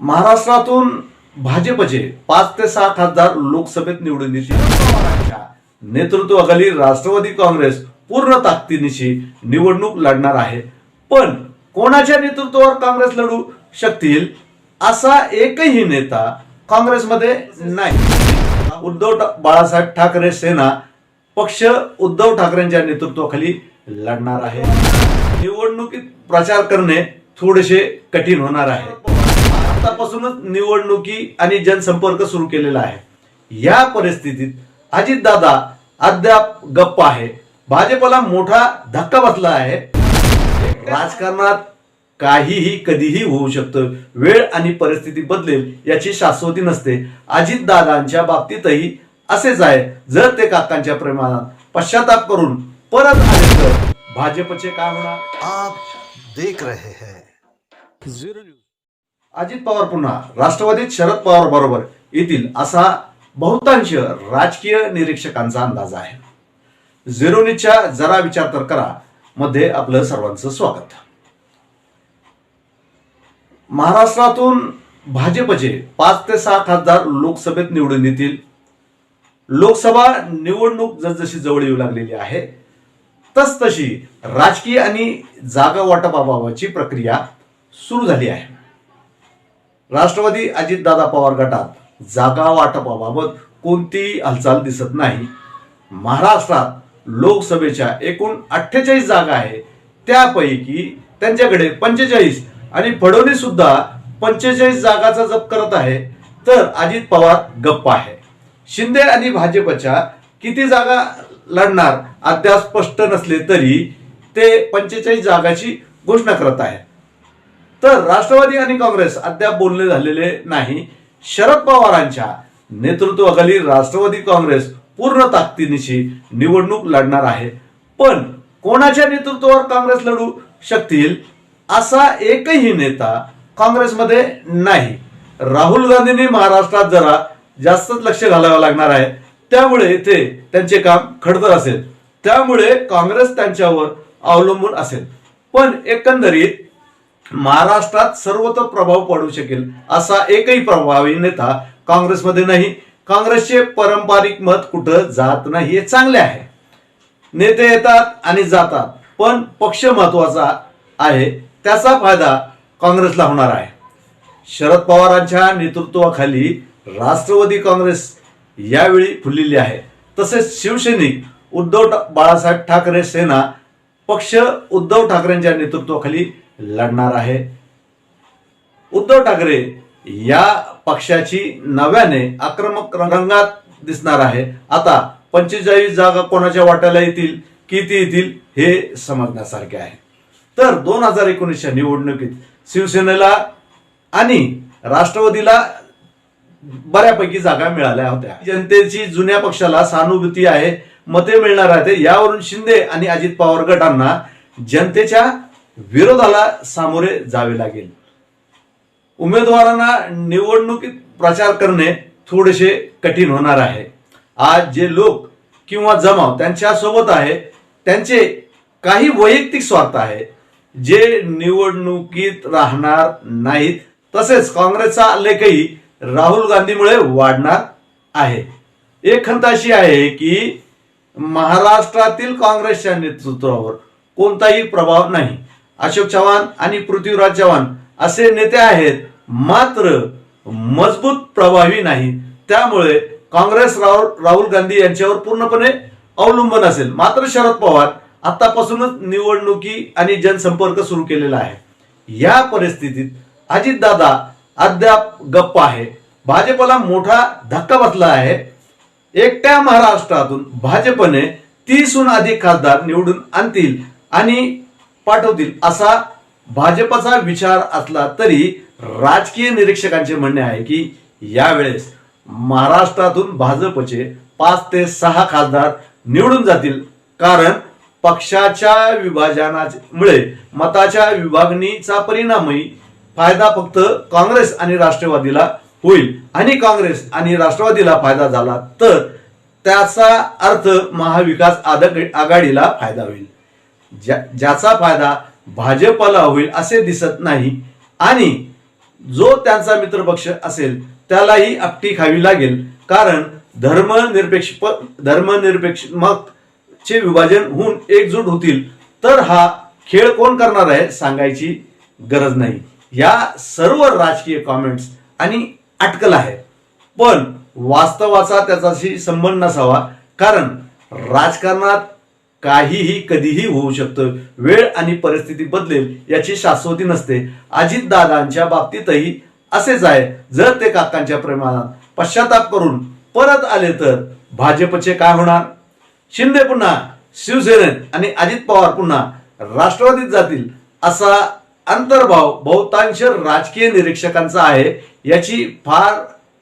महाराष्ट्रातून भाजपचे पाच ते सात हजार लोकसभेत निवडून नेतृत्वाखाली राष्ट्रवादी काँग्रेस पूर्ण ताकदीनिशी निवडणूक लढणार आहे. पण कोणाच्या नेतृत्वावर काँग्रेस लढू शकतील असा एकही नेता काँग्रेसमध्ये नाही. उद्धव बाळासाहेब ठाकरे सेना पक्ष उद्धव ठाकरेंच्या नेतृत्वाखाली लढणार आहे. निवडणुकीत प्रचार करणे थोडेसे कठीण होणार आहे. आतापासूनच निवडणुकी आणि जनसंपर्क सुरू केलेला आहे. या परिस्थितीत अजितदादा अद्याप गप्प आहे. भाजपला मोठा धक्का बसला आहे. राजकारणात काहीही कधीही होऊ शकतं. वेळ आणि परिस्थिती बदलेल याची शाश्वती नसते. अजितदादांच्या बाबतीतही असेच आहे. जर ते काकांच्या प्रेमात पश्चाताप करून परत आले तर भाजपचे काय होणार? आप देख रहे हैं। अजित पवार पुन्हा राष्ट्रवादीत शरद पवार बरोबर येतील असा बहुतांश राजकीय निरीक्षकांचा अंदाज आहे. झिरो न्यूजच्या जरा विचार तर करा मध्ये आपलं सर्वांचं स्वागत. महाराष्ट्रातून भाजपचे पाच ते सहा खासदार लोकसभेत निवडून येतील. लोकसभा निवडणूक जसजशी जवळ येऊ लागलेली आहे तस तशी राजकीय आणि जागा वाटपाबाबतची प्रक्रिया सुरू झाली आहे. राष्ट्रवादी अजितदादा पवार गटात जागा वाटपाबाबत कोणतीही हालचाल दिसत नाही. महाराष्ट्रात लोकसभेच्या एकूण अठ्ठेचाळीस जागा आहे. त्यापैकी त्यांच्याकडे पंचेचाळीस आणि फडणवीस सुद्धा पंचेचाळीस जागाचा जप करत आहे. तर अजित पवार गप्प आहे. शिंदे आणि भाजपच्या किती जागा लढणार अद्याप स्पष्ट नसले तरी ते पंचेचाळीस जागाची घोषणा करत आहे तर राष्ट्रवादी आणि काँग्रेस अद्याप बोलणे झालेले नाही. शरद पवारांच्या नेतृत्वाखाली राष्ट्रवादी काँग्रेस पूर्ण ताकदीनिशी निवडणूक लढणार आहे. पण कोणाच्या नेतृत्वावर काँग्रेस लढू शकतील असा एकही नेता काँग्रेसमध्ये नाही. राहुल गांधींनी महाराष्ट्रात जरा जास्तच लक्ष घालावं लागणार आहे. त्यामुळे इथे त्यांचे काम खडतर असेल. त्यामुळे काँग्रेस त्यांच्यावर अवलंबून असेल. पण एकंदरीत महाराष्ट्रात सर्वत्र प्रभाव पडू शकेल असा एकही प्रभावी नेता काँग्रेसमध्ये नाही. काँग्रेसचे पारंपरिक मत कुठं जात नाही हे चांगले आहे. नेते येतात आणि जातात पण पक्ष महत्त्वाचा आहे त्याचा फायदा काँग्रेसला होणार आहे. शरद पवारांच्या नेतृत्वाखाली राष्ट्रवादी काँग्रेस यावेळी फुललेली आहे. तसेच शिवसैनिक उद्धव ठा- बाळासाहेब ठाकरे सेना पक्ष उद्धव ठाकरेंच्या नेतृत्वाखाली लढणार आहे. उद्धव ठाकरे या पक्षाची नव्याने आक्रमक रंगात दिसणार आहे. आता पंचेचाळीस जागा कोणाच्या वाट्याला येतील किती येतील हे समजण्यासारखे आहे. तर दोन हजार एकोणीसच्या निवडणुकीत शिवसेनेला आणि राष्ट्रवादीला बऱ्यापैकी जागा मिळाल्या होत्या. जनतेची जुन्या पक्षाला सहानुभूती आहे मते मिळणार आहेत. यावरून शिंदे आणि अजित पवार गटांना जनतेच्या विरोधाला सामोरे जावे लागेल. उमेदवारांना निवडणुकीत प्रचार करणे थोडेसे कठीण होणार आहे. आज जे लोक किंवा जमाव त्यांच्यासोबत आहे त्यांचे काही वैयक्तिक स्वार्थ आहे. जे निवडणुकीत राहणार नाहीत तसेच काँग्रेसचा लेखही राहुल गांधीमुळे वाढणार आहे. एक खंत अशी आहे की महाराष्ट्रातील काँग्रेसच्या नेतृत्वावर कोणताही प्रभाव नाही. अशोक चव्हाण आणि पृथ्वीराज चव्हाण असे नेते आहेत. मात्र मजबूत प्रभावी नाही. त्यामुळे काँग्रेस राहुल राहुल गांधी यांच्यावर पूर्णपणे अवलंबून असेल. मात्र शरद पवार आतापासूनच निवडणुकी आणि जनसंपर्क सुरू केलेला आहे. या परिस्थितीत अजितदादा अद्याप गप्प आहे. भाजपला मोठा धक्का बसला आहे. एकट्या महाराष्ट्रातून भाजपने तीसहून अधिक खासदार निवडून आणतील आणि पाठवतील असा भाजपचा विचार असला तरी राजकीय निरीक्षकांचे म्हणणे आहे की यावेळेस महाराष्ट्रातून भाजपचे पाच ते सहा खासदार निवडून जातील. कारण पक्षाच्या विभाजनामुळे मताच्या विभागणीचा परिणामही फायदा फक्त काँग्रेस आणि राष्ट्रवादीला होईल. आणि काँग्रेस आणि राष्ट्रवादीला फायदा झाला तर त्याचा अर्थ महाविकास आघाडीला फायदा होईल. ज्या- ज्याचा फायदा भाजपला होईल असे दिसत नाही. आणि जो त्यांचा मित्रपक्ष असेल त्यालाही आपटी खावी लागेल. कारण धर्मनिरपेक्ष धर्मनिरपेक्ष मत चे विभाजन होऊन एकजूट होतील. तर हा खेळ कोण करणार आहे सांगायची गरज नाही. या सर्व राजकीय कॉमेंट्स आणि अटकल आहे. पण वास्तवाचा त्याच्याशी संबंध नसावा. कारण राजकारणात काहीही कधीही होऊ शकतं. वेळ आणि परिस्थिती बदलेल याची शाश्वती नसते. अजितदादांच्या बाबतीतही असेच आहे. जर ते काकांच्या प्रेमात पश्चाताप करून परत आले तर भाजपचे काय होणार? शिंदे पुन्हा शिवसेनेत आणि अजित पवार पुन्हा राष्ट्रवादीत जातील असा अंतर्भाव बहुतांश राजकीय निरीक्षकांचा आहे याची फार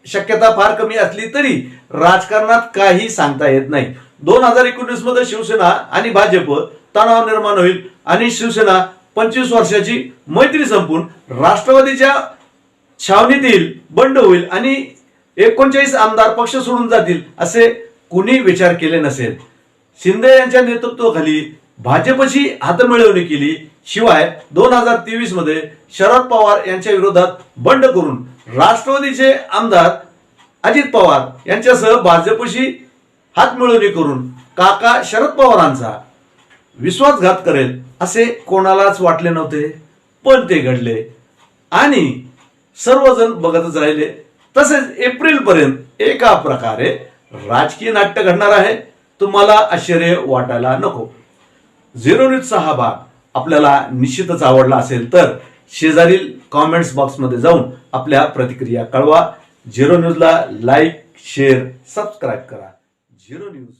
शक्यता फार कमी असली तरी राजकारणात काही सांगता येत नाही. दोन हजार एकोणीसमध्ये शिवसेना आणि भाजप तणाव निर्माण होईल आणि शिवसेना पंचवीस वर्षाची मैत्री संपून राष्ट्रवादीच्या छावणीतील बंड होईल आणि एकोणचाळीस आमदार पक्ष सोडून जातील असे कुणी विचार केले नसेल. शिंदे यांच्या नेतृत्वाखाली भाजपशी हातमिळवणी केली. शिवाय दोन हजार तेवीसमध्ये शरद पवार यांच्या विरोधात बंड करून राष्ट्रवादीचे आमदार अजित पवार यांच्यासह भाजपशी हातमिळवणी करून काका शरद पवारांचा विश्वासघात करेल असे कोणालाच वाटले नव्हते पण ते घडले. आणि सर्वजण बघतच राहिले. तसेच एप्रिल पर्यंत एका प्रकारे राजकीय नाट्य घडणार आहे. तुम्हाला आश्चर्य वाटायला नको. झिरो न्यूजचा हा भाग आपल्याला निश्चितच आवडला असेल तर शेजारील कॉमेंट्स बॉक्समध्ये जाऊन आपल्या प्रतिक्रिया कळवा. झिरो न्यूजला लाईक शेअर सबस्क्राईब करा. Zero news.